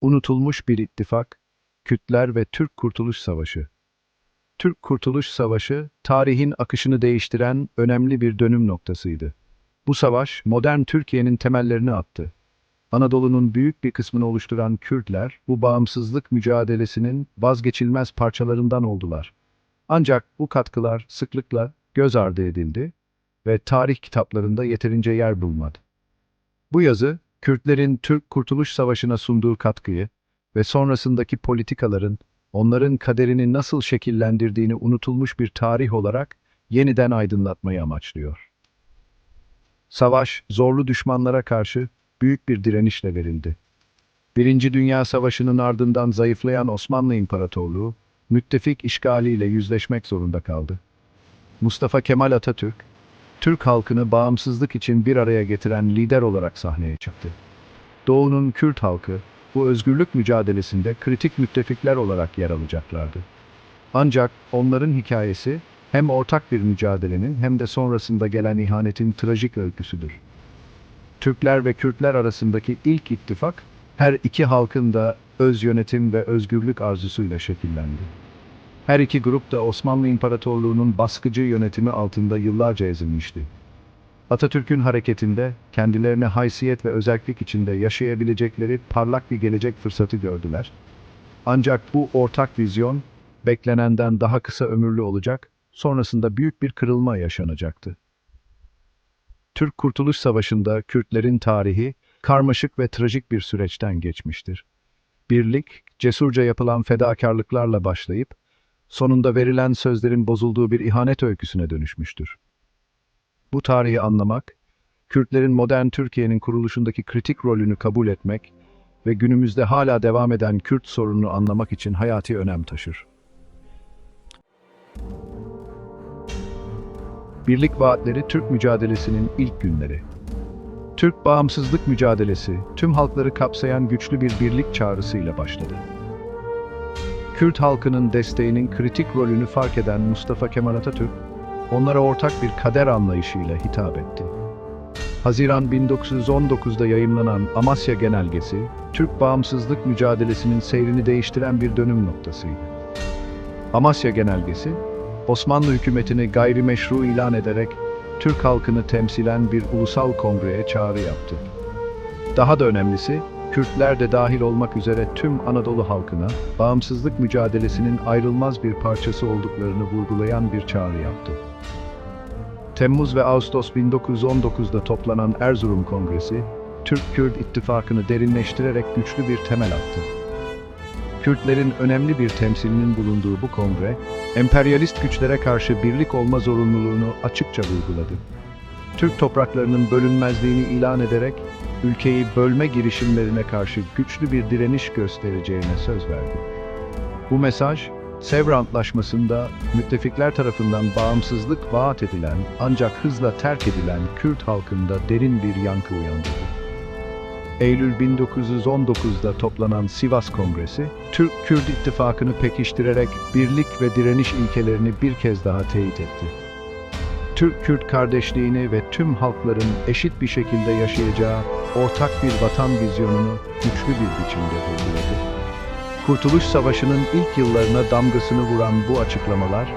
Unutulmuş bir ittifak, Kürtler ve Türk Kurtuluş Savaşı. Türk Kurtuluş Savaşı, tarihin akışını değiştiren önemli bir dönüm noktasıydı. Bu savaş, modern Türkiye'nin temellerini attı. Anadolu'nun büyük bir kısmını oluşturan Kürtler, bu bağımsızlık mücadelesinin vazgeçilmez parçalarından oldular. Ancak bu katkılar sıklıkla göz ardı edildi ve tarih kitaplarında yeterince yer bulmadı. Bu yazı, Kürtlerin Türk Kurtuluş Savaşı'na sunduğu katkıyı ve sonrasındaki politikaların onların kaderini nasıl şekillendirdiğini unutulmuş bir tarih olarak yeniden aydınlatmayı amaçlıyor. Savaş, zorlu düşmanlara karşı büyük bir direnişle verildi. Birinci Dünya Savaşı'nın ardından zayıflayan Osmanlı İmparatorluğu, müttefik işgaliyle yüzleşmek zorunda kaldı. Mustafa Kemal Atatürk, Türk halkını bağımsızlık için bir araya getiren lider olarak sahneye çıktı. Doğu'nun Kürt halkı, bu özgürlük mücadelesinde kritik müttefikler olarak yer alacaklardı. Ancak onların hikayesi hem ortak bir mücadelenin hem de sonrasında gelen ihanetin trajik öyküsüdür. Türkler ve Kürtler arasındaki ilk ittifak, her iki halkın da öz yönetim ve özgürlük arzusuyla şekillendi. Her iki grup da Osmanlı İmparatorluğu'nun baskıcı yönetimi altında yıllarca ezilmişti. Atatürk'ün hareketinde kendilerine haysiyet ve özellik içinde yaşayabilecekleri parlak bir gelecek fırsatı gördüler. Ancak bu ortak vizyon beklenenden daha kısa ömürlü olacak, sonrasında büyük bir kırılma yaşanacaktı. Türk Kurtuluş Savaşı'nda Kürtlerin tarihi karmaşık ve trajik bir süreçten geçmiştir. Birlik, cesurca yapılan fedakarlıklarla başlayıp, sonunda verilen sözlerin bozulduğu bir ihanet öyküsüne dönüşmüştür. Bu tarihi anlamak, Kürtlerin modern Türkiye'nin kuruluşundaki kritik rolünü kabul etmek ve günümüzde hala devam eden Kürt sorununu anlamak için hayati önem taşır. Birlik Vaatleri Türk mücadelesinin ilk günleri. Türk bağımsızlık mücadelesi tüm halkları kapsayan güçlü bir birlik çağrısıyla başladı. Kürt halkının desteğinin kritik rolünü fark eden Mustafa Kemal Atatürk, onlara ortak bir kader anlayışıyla hitap etti. Haziran 1919'da yayımlanan Amasya Genelgesi, Türk bağımsızlık mücadelesinin seyrini değiştiren bir dönüm noktasıydı. Amasya Genelgesi, Osmanlı hükümetini gayrimeşru ilan ederek Türk halkını temsilen bir ulusal kongreye çağrı yaptı. Daha da önemlisi, Kürtler de dahil olmak üzere tüm Anadolu halkına bağımsızlık mücadelesinin ayrılmaz bir parçası olduklarını vurgulayan bir çağrı yaptı. Temmuz ve Ağustos 1919'da toplanan Erzurum Kongresi, Türk-Kürt ittifakını derinleştirerek güçlü bir temel attı. Kürtlerin önemli bir temsilinin bulunduğu bu kongre, emperyalist güçlere karşı birlik olma zorunluluğunu açıkça vurguladı. Türk topraklarının bölünmezliğini ilan ederek ülkeyi bölme girişimlerine karşı güçlü bir direniş göstereceğine söz verdi. Bu mesaj, Sevr Antlaşması'nda müttefikler tarafından bağımsızlık vaat edilen ancak hızla terk edilen Kürt halkında derin bir yankı uyandırdı. Eylül 1919'da toplanan Sivas Kongresi, Türk-Kürt ittifakını pekiştirerek birlik ve direniş ilkelerini bir kez daha teyit etti. Türk-Kürt kardeşliğini ve tüm halkların eşit bir şekilde yaşayacağı ortak bir vatan vizyonunu güçlü bir biçimde vurguladı. Kurtuluş Savaşı'nın ilk yıllarına damgasını vuran bu açıklamalar,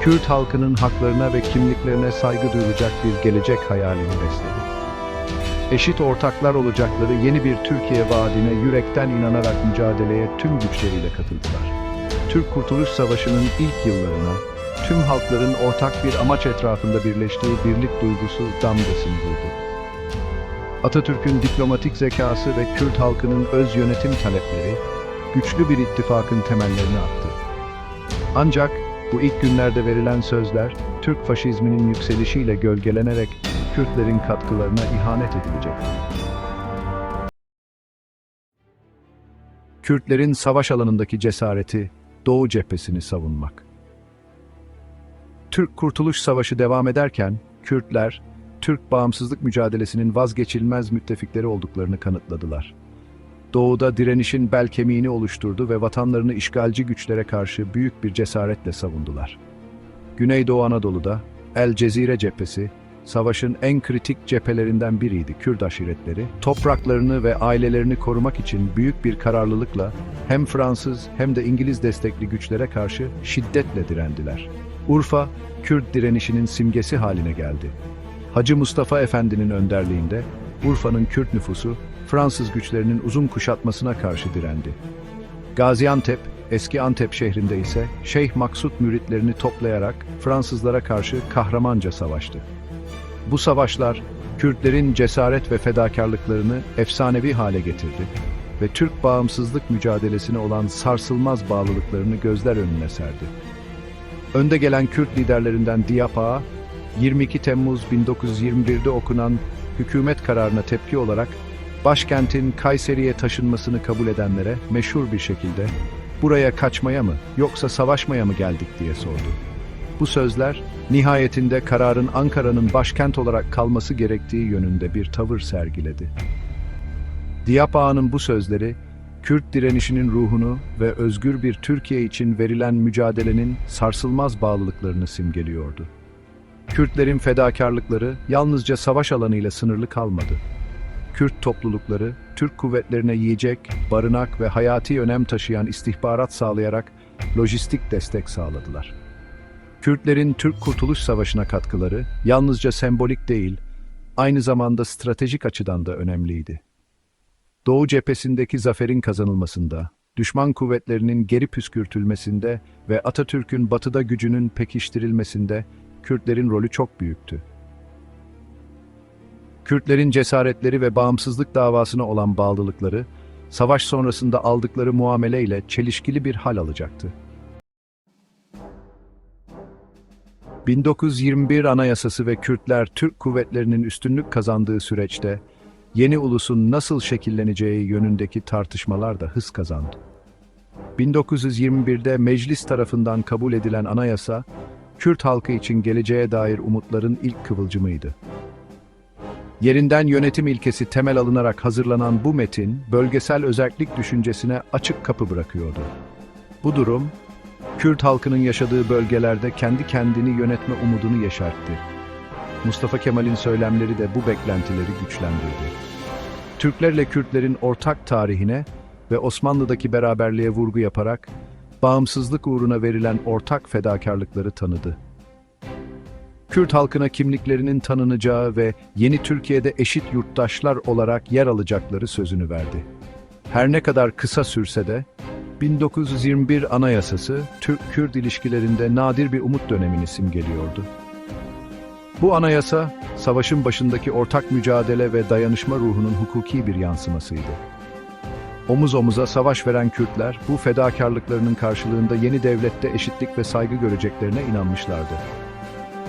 Kürt halkının haklarına ve kimliklerine saygı duyulacak bir gelecek hayalini besledi. Eşit ortaklar olacakları yeni bir Türkiye vaadine yürekten inanarak mücadeleye tüm güçleriyle katıldılar. Türk Kurtuluş Savaşı'nın ilk yıllarına, tüm halkların ortak bir amaç etrafında birleştiği birlik duygusu damgasını vurdu. Atatürk'ün diplomatik zekası ve Kürt halkının öz yönetim talepleri, güçlü bir ittifakın temellerini attı. Ancak bu ilk günlerde verilen sözler, Türk faşizminin yükselişiyle gölgelenerek Kürtlerin katkılarına ihanet edilecekti. Kürtlerin savaş alanındaki cesareti, Doğu cephesini savunmak. Türk Kurtuluş Savaşı devam ederken, Kürtler, Türk bağımsızlık mücadelesinin vazgeçilmez müttefikleri olduklarını kanıtladılar. Doğuda direnişin bel kemiğini oluşturdu ve vatanlarını işgalci güçlere karşı büyük bir cesaretle savundular. Güneydoğu Anadolu'da El Cezire cephesi, savaşın en kritik cephelerinden biriydi Kürt aşiretleri. Topraklarını ve ailelerini korumak için büyük bir kararlılıkla hem Fransız hem de İngiliz destekli güçlere karşı şiddetle direndiler. Urfa, Kürt direnişinin simgesi haline geldi. Hacı Mustafa Efendi'nin önderliğinde Urfa'nın Kürt nüfusu Fransız güçlerinin uzun kuşatmasına karşı direndi. Gaziantep, eski Antep şehrinde ise Şeyh Maksut müritlerini toplayarak Fransızlara karşı kahramanca savaştı. Bu savaşlar Kürtlerin cesaret ve fedakarlıklarını efsanevi hale getirdi ve Türk bağımsızlık mücadelesine olan sarsılmaz bağlılıklarını gözler önüne serdi. Önde gelen Kürt liderlerinden Diyap 22 Temmuz 1921'de okunan hükümet kararına tepki olarak başkentin Kayseri'ye taşınmasını kabul edenlere meşhur bir şekilde buraya kaçmaya mı yoksa savaşmaya mı geldik diye sordu. Bu sözler nihayetinde kararın Ankara'nın başkent olarak kalması gerektiği yönünde bir tavır sergiledi. Diyap Ağa'nın bu sözleri Kürt direnişinin ruhunu ve özgür bir Türkiye için verilen mücadelenin sarsılmaz bağlılıklarını simgeliyordu. Kürtlerin fedakarlıkları yalnızca savaş alanıyla sınırlı kalmadı. Kürt toplulukları, Türk kuvvetlerine yiyecek, barınak ve hayati önem taşıyan istihbarat sağlayarak lojistik destek sağladılar. Kürtlerin Türk Kurtuluş Savaşı'na katkıları yalnızca sembolik değil, aynı zamanda stratejik açıdan da önemliydi. Doğu cephesindeki zaferin kazanılmasında, düşman kuvvetlerinin geri püskürtülmesinde ve Atatürk'ün batıda gücünün pekiştirilmesinde Kürtlerin rolü çok büyüktü. Kürtlerin cesaretleri ve bağımsızlık davasına olan bağlılıkları, savaş sonrasında aldıkları muameleyle çelişkili bir hal alacaktı. 1921 Anayasası ve Kürtler Türk kuvvetlerinin üstünlük kazandığı süreçte yeni ulusun nasıl şekilleneceği yönündeki tartışmalar da hız kazandı. 1921'de meclis tarafından kabul edilen anayasa, Kürt halkı için geleceğe dair umutların ilk kıvılcımıydı. Yerinden yönetim ilkesi temel alınarak hazırlanan bu metin, bölgesel özellik düşüncesine açık kapı bırakıyordu. Bu durum, Kürt halkının yaşadığı bölgelerde kendi kendini yönetme umudunu yeşertti. Mustafa Kemal'in söylemleri de bu beklentileri güçlendirdi. Türklerle Kürtlerin ortak tarihine ve Osmanlı'daki beraberliğe vurgu yaparak, bağımsızlık uğruna verilen ortak fedakarlıkları tanıdı. Kürt halkına kimliklerinin tanınacağı ve yeni Türkiye'de eşit yurttaşlar olarak yer alacakları sözünü verdi. Her ne kadar kısa sürse de, 1921 Anayasası, Türk-Kürt ilişkilerinde nadir bir umut dönemini simgeliyordu. Bu anayasa, savaşın başındaki ortak mücadele ve dayanışma ruhunun hukuki bir yansımasıydı. Omuz omuza savaş veren Kürtler, bu fedakarlıklarının karşılığında yeni devlette eşitlik ve saygı göreceklerine inanmışlardı.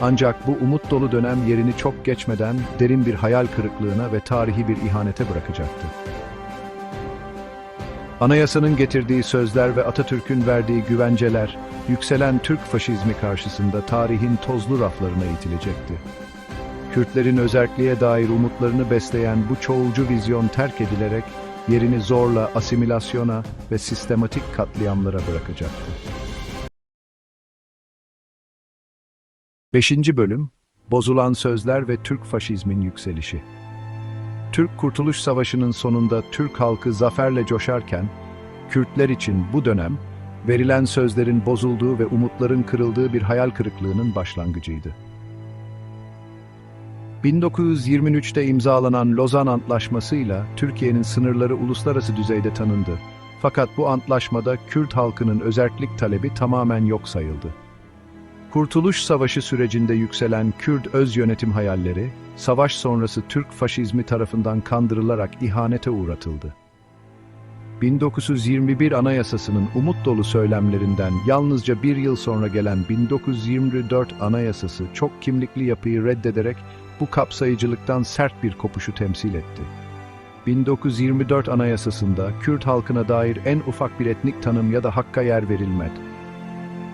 Ancak bu umut dolu dönem yerini çok geçmeden derin bir hayal kırıklığına ve tarihi bir ihanete bırakacaktı. Anayasanın getirdiği sözler ve Atatürk'ün verdiği güvenceler, yükselen Türk faşizmi karşısında tarihin tozlu raflarına itilecekti. Kürtlerin özerkliğe dair umutlarını besleyen bu çoğulcu vizyon terk edilerek yerini zorla asimilasyona ve sistematik katliamlara bırakacaktı. 5. Bölüm Bozulan Sözler ve Türk Faşizmin Yükselişi Türk Kurtuluş Savaşı'nın sonunda Türk halkı zaferle coşarken, Kürtler için bu dönem, verilen sözlerin bozulduğu ve umutların kırıldığı bir hayal kırıklığının başlangıcıydı. 1923'te imzalanan Lozan Antlaşması'yla Türkiye'nin sınırları uluslararası düzeyde tanındı. Fakat bu antlaşmada Kürt halkının özerklik talebi tamamen yok sayıldı. Kurtuluş Savaşı sürecinde yükselen Kürt öz yönetim hayalleri, savaş sonrası Türk faşizmi tarafından kandırılarak ihanete uğratıldı. 1921 Anayasası'nın umut dolu söylemlerinden yalnızca bir yıl sonra gelen 1924 Anayasası çok kimlikli yapıyı reddederek bu kapsayıcılıktan sert bir kopuşu temsil etti. 1924 Anayasası'nda Kürt halkına dair en ufak bir etnik tanım ya da hakka yer verilmedi.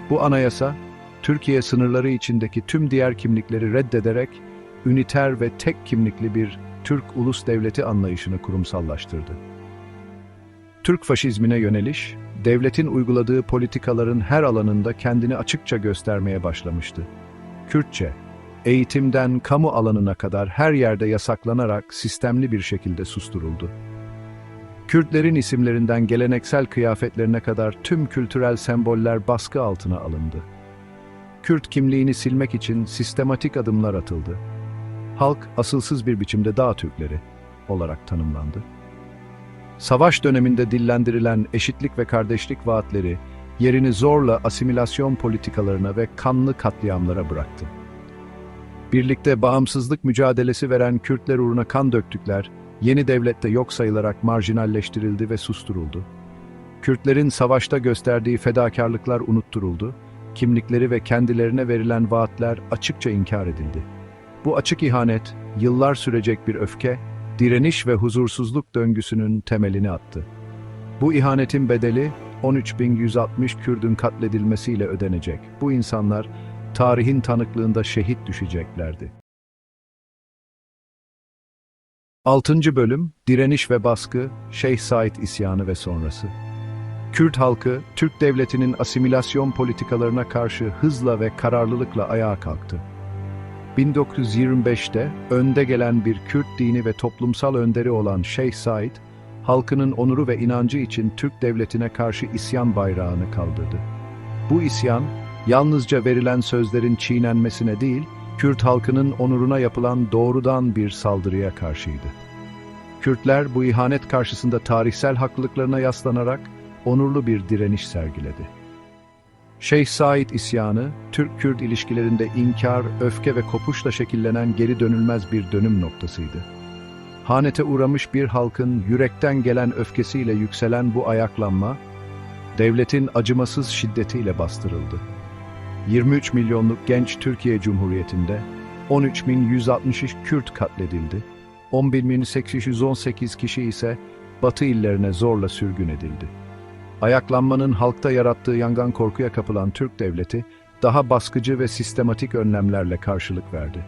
Bu anayasa, Türkiye sınırları içindeki tüm diğer kimlikleri reddederek üniter ve tek kimlikli bir Türk ulus devleti anlayışını kurumsallaştırdı. Türk faşizmine yöneliş, devletin uyguladığı politikaların her alanında kendini açıkça göstermeye başlamıştı. Kürtçe, eğitimden kamu alanına kadar her yerde yasaklanarak sistemli bir şekilde susturuldu. Kürtlerin isimlerinden geleneksel kıyafetlerine kadar tüm kültürel semboller baskı altına alındı. Kürt kimliğini silmek için sistematik adımlar atıldı. Halk asılsız bir biçimde Dağ Türkleri olarak tanımlandı. Savaş döneminde dillendirilen eşitlik ve kardeşlik vaatleri yerini zorla asimilasyon politikalarına ve kanlı katliamlara bıraktı. Birlikte bağımsızlık mücadelesi veren Kürtler uğruna kan döktükler, yeni devlette yok sayılarak marjinalleştirildi ve susturuldu. Kürtlerin savaşta gösterdiği fedakarlıklar unutturuldu, kimlikleri ve kendilerine verilen vaatler açıkça inkar edildi. Bu açık ihanet, yıllar sürecek bir öfke, direniş ve huzursuzluk döngüsünün temelini attı. Bu ihanetin bedeli 13.160 Kürdün katledilmesiyle ödenecek. Bu insanlar tarihin tanıklığında şehit düşeceklerdi. 6. Bölüm Direniş ve Baskı, Şeyh Said isyanı ve sonrası. Kürt halkı, Türk devletinin asimilasyon politikalarına karşı hızla ve kararlılıkla ayağa kalktı. 1925'te önde gelen bir Kürt dini ve toplumsal önderi olan Şeyh Said, halkının onuru ve inancı için Türk devletine karşı isyan bayrağını kaldırdı. Bu isyan, yalnızca verilen sözlerin çiğnenmesine değil, Kürt halkının onuruna yapılan doğrudan bir saldırıya karşıydı. Kürtler bu ihanet karşısında tarihsel haklılıklarına yaslanarak onurlu bir direniş sergiledi. Şeyh Said isyanı, Türk-Kürt ilişkilerinde inkar, öfke ve kopuşla şekillenen geri dönülmez bir dönüm noktasıydı. Hanete uğramış bir halkın yürekten gelen öfkesiyle yükselen bu ayaklanma, devletin acımasız şiddetiyle bastırıldı. 23 milyonluk genç Türkiye Cumhuriyeti'nde 13.163 Kürt katledildi, 11.818 kişi ise Batı illerine zorla sürgün edildi. Ayaklanmanın halkta yarattığı yangan korkuya kapılan Türk devleti, daha baskıcı ve sistematik önlemlerle karşılık verdi.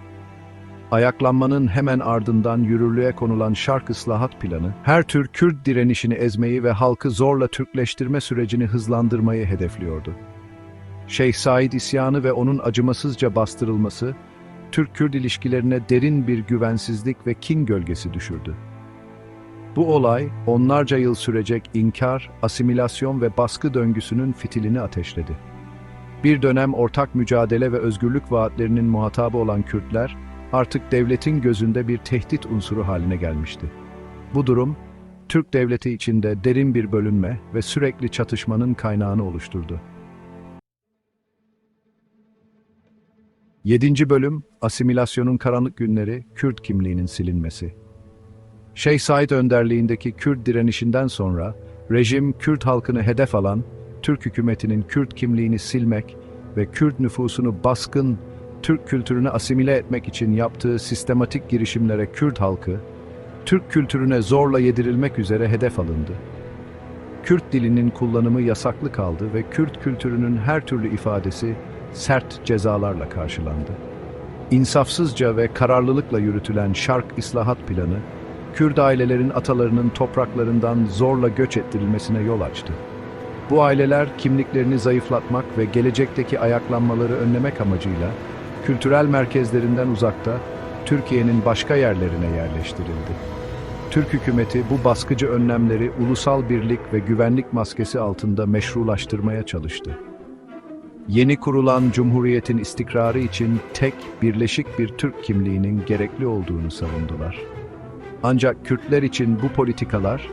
Ayaklanmanın hemen ardından yürürlüğe konulan şark ıslahat planı, her tür Kürt direnişini ezmeyi ve halkı zorla Türkleştirme sürecini hızlandırmayı hedefliyordu. Şeyh Said isyanı ve onun acımasızca bastırılması, Türk-Kürt ilişkilerine derin bir güvensizlik ve kin gölgesi düşürdü. Bu olay, onlarca yıl sürecek inkar, asimilasyon ve baskı döngüsünün fitilini ateşledi. Bir dönem ortak mücadele ve özgürlük vaatlerinin muhatabı olan Kürtler, artık devletin gözünde bir tehdit unsuru haline gelmişti. Bu durum, Türk devleti içinde derin bir bölünme ve sürekli çatışmanın kaynağını oluşturdu. 7. Bölüm, Asimilasyonun Karanlık Günleri, Kürt kimliğinin silinmesi. Şeyh Said önderliğindeki Kürt direnişinden sonra, rejim Kürt halkını hedef alan, Türk hükümetinin Kürt kimliğini silmek ve Kürt nüfusunu baskın, Türk kültürünü asimile etmek için yaptığı sistematik girişimlere Kürt halkı, Türk kültürüne zorla yedirilmek üzere hedef alındı. Kürt dilinin kullanımı yasaklı kaldı ve Kürt kültürünün her türlü ifadesi sert cezalarla karşılandı. İnsafsızca ve kararlılıkla yürütülen Şark İslahat Planı, Kürt ailelerin atalarının topraklarından zorla göç ettirilmesine yol açtı. Bu aileler kimliklerini zayıflatmak ve gelecekteki ayaklanmaları önlemek amacıyla kültürel merkezlerinden uzakta Türkiye'nin başka yerlerine yerleştirildi. Türk hükümeti bu baskıcı önlemleri ulusal birlik ve güvenlik maskesi altında meşrulaştırmaya çalıştı. Yeni kurulan Cumhuriyet'in istikrarı için tek, birleşik bir Türk kimliğinin gerekli olduğunu savundular. Ancak Kürtler için bu politikalar,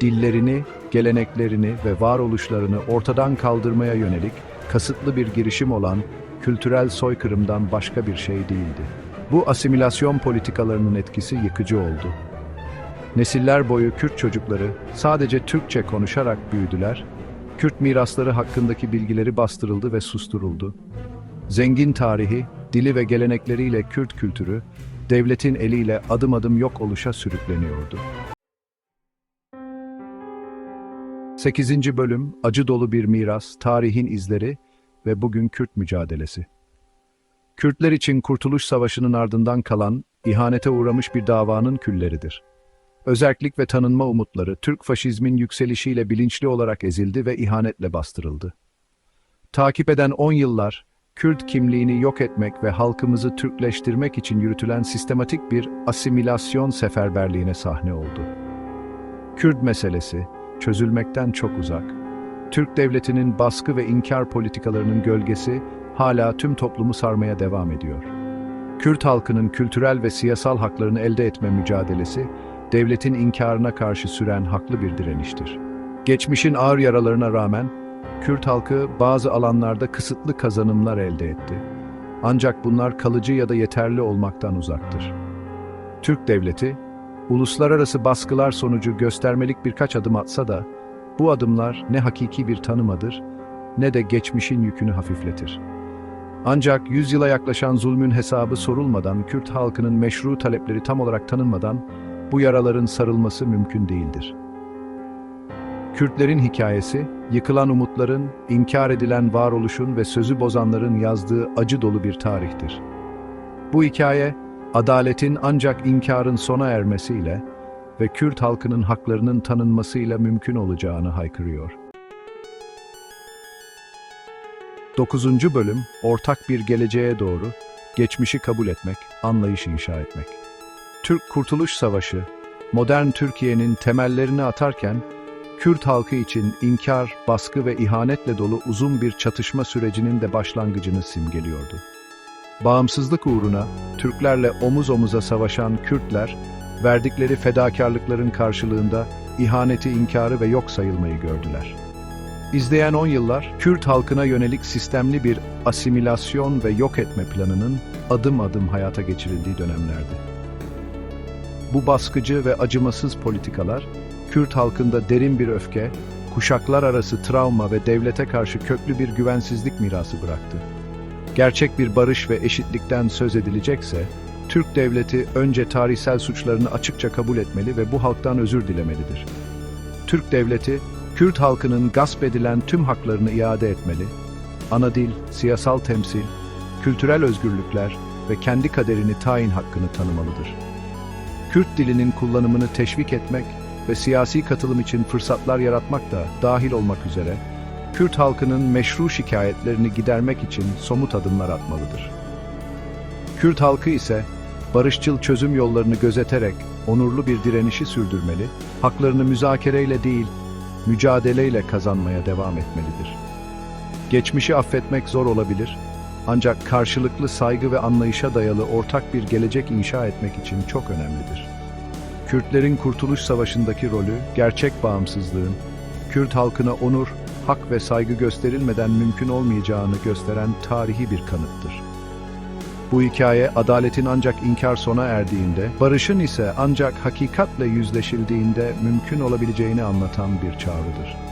dillerini, geleneklerini ve varoluşlarını ortadan kaldırmaya yönelik kasıtlı bir girişim olan kültürel soykırımdan başka bir şey değildi. Bu asimilasyon politikalarının etkisi yıkıcı oldu. Nesiller boyu Kürt çocukları sadece Türkçe konuşarak büyüdüler, Kürt mirasları hakkındaki bilgileri bastırıldı ve susturuldu. Zengin tarihi, dili ve gelenekleriyle Kürt kültürü, devletin eliyle adım adım yok oluşa sürükleniyordu. 8. Bölüm Acı dolu bir miras, tarihin izleri ve bugün Kürt mücadelesi. Kürtler için Kurtuluş Savaşı'nın ardından kalan, ihanete uğramış bir davanın külleridir. Özerklik ve tanınma umutları Türk faşizmin yükselişiyle bilinçli olarak ezildi ve ihanetle bastırıldı. Takip eden on yıllar, Kürt kimliğini yok etmek ve halkımızı Türkleştirmek için yürütülen sistematik bir asimilasyon seferberliğine sahne oldu. Kürt meselesi çözülmekten çok uzak. Türk devletinin baskı ve inkar politikalarının gölgesi hala tüm toplumu sarmaya devam ediyor. Kürt halkının kültürel ve siyasal haklarını elde etme mücadelesi, devletin inkarına karşı süren haklı bir direniştir. Geçmişin ağır yaralarına rağmen, Kürt halkı bazı alanlarda kısıtlı kazanımlar elde etti. Ancak bunlar kalıcı ya da yeterli olmaktan uzaktır. Türk devleti, uluslararası baskılar sonucu göstermelik birkaç adım atsa da, bu adımlar ne hakiki bir tanımadır, ne de geçmişin yükünü hafifletir. Ancak yüzyıla yaklaşan zulmün hesabı sorulmadan, Kürt halkının meşru talepleri tam olarak tanınmadan, bu yaraların sarılması mümkün değildir. Kürtlerin hikayesi, yıkılan umutların, inkar edilen varoluşun ve sözü bozanların yazdığı acı dolu bir tarihtir. Bu hikaye, adaletin ancak inkarın sona ermesiyle ve Kürt halkının haklarının tanınmasıyla mümkün olacağını haykırıyor. 9. Bölüm, ortak bir geleceğe doğru, geçmişi kabul etmek, anlayış inşa etmek. Türk Kurtuluş Savaşı, modern Türkiye'nin temellerini atarken, Kürt halkı için inkar, baskı ve ihanetle dolu uzun bir çatışma sürecinin de başlangıcını simgeliyordu. Bağımsızlık uğruna Türklerle omuz omuza savaşan Kürtler, verdikleri fedakarlıkların karşılığında ihaneti, inkarı ve yok sayılmayı gördüler. İzleyen 10 yıllar, Kürt halkına yönelik sistemli bir asimilasyon ve yok etme planının adım adım hayata geçirildiği dönemlerdi. Bu baskıcı ve acımasız politikalar, Kürt halkında derin bir öfke, kuşaklar arası travma ve devlete karşı köklü bir güvensizlik mirası bıraktı. Gerçek bir barış ve eşitlikten söz edilecekse, Türk devleti önce tarihsel suçlarını açıkça kabul etmeli ve bu halktan özür dilemelidir. Türk devleti, Kürt halkının gasp edilen tüm haklarını iade etmeli, ana dil, siyasal temsil, kültürel özgürlükler ve kendi kaderini tayin hakkını tanımalıdır. Kürt dilinin kullanımını teşvik etmek ve siyasi katılım için fırsatlar yaratmak da dahil olmak üzere, Kürt halkının meşru şikayetlerini gidermek için somut adımlar atmalıdır. Kürt halkı ise barışçıl çözüm yollarını gözeterek onurlu bir direnişi sürdürmeli, haklarını müzakereyle değil, mücadeleyle kazanmaya devam etmelidir. Geçmişi affetmek zor olabilir, ancak karşılıklı saygı ve anlayışa dayalı ortak bir gelecek inşa etmek için çok önemlidir. Kürtlerin Kurtuluş Savaşı'ndaki rolü, gerçek bağımsızlığın, Kürt halkına onur, hak ve saygı gösterilmeden mümkün olmayacağını gösteren tarihi bir kanıttır. Bu hikaye adaletin ancak inkar sona erdiğinde, barışın ise ancak hakikatle yüzleşildiğinde mümkün olabileceğini anlatan bir çağrıdır.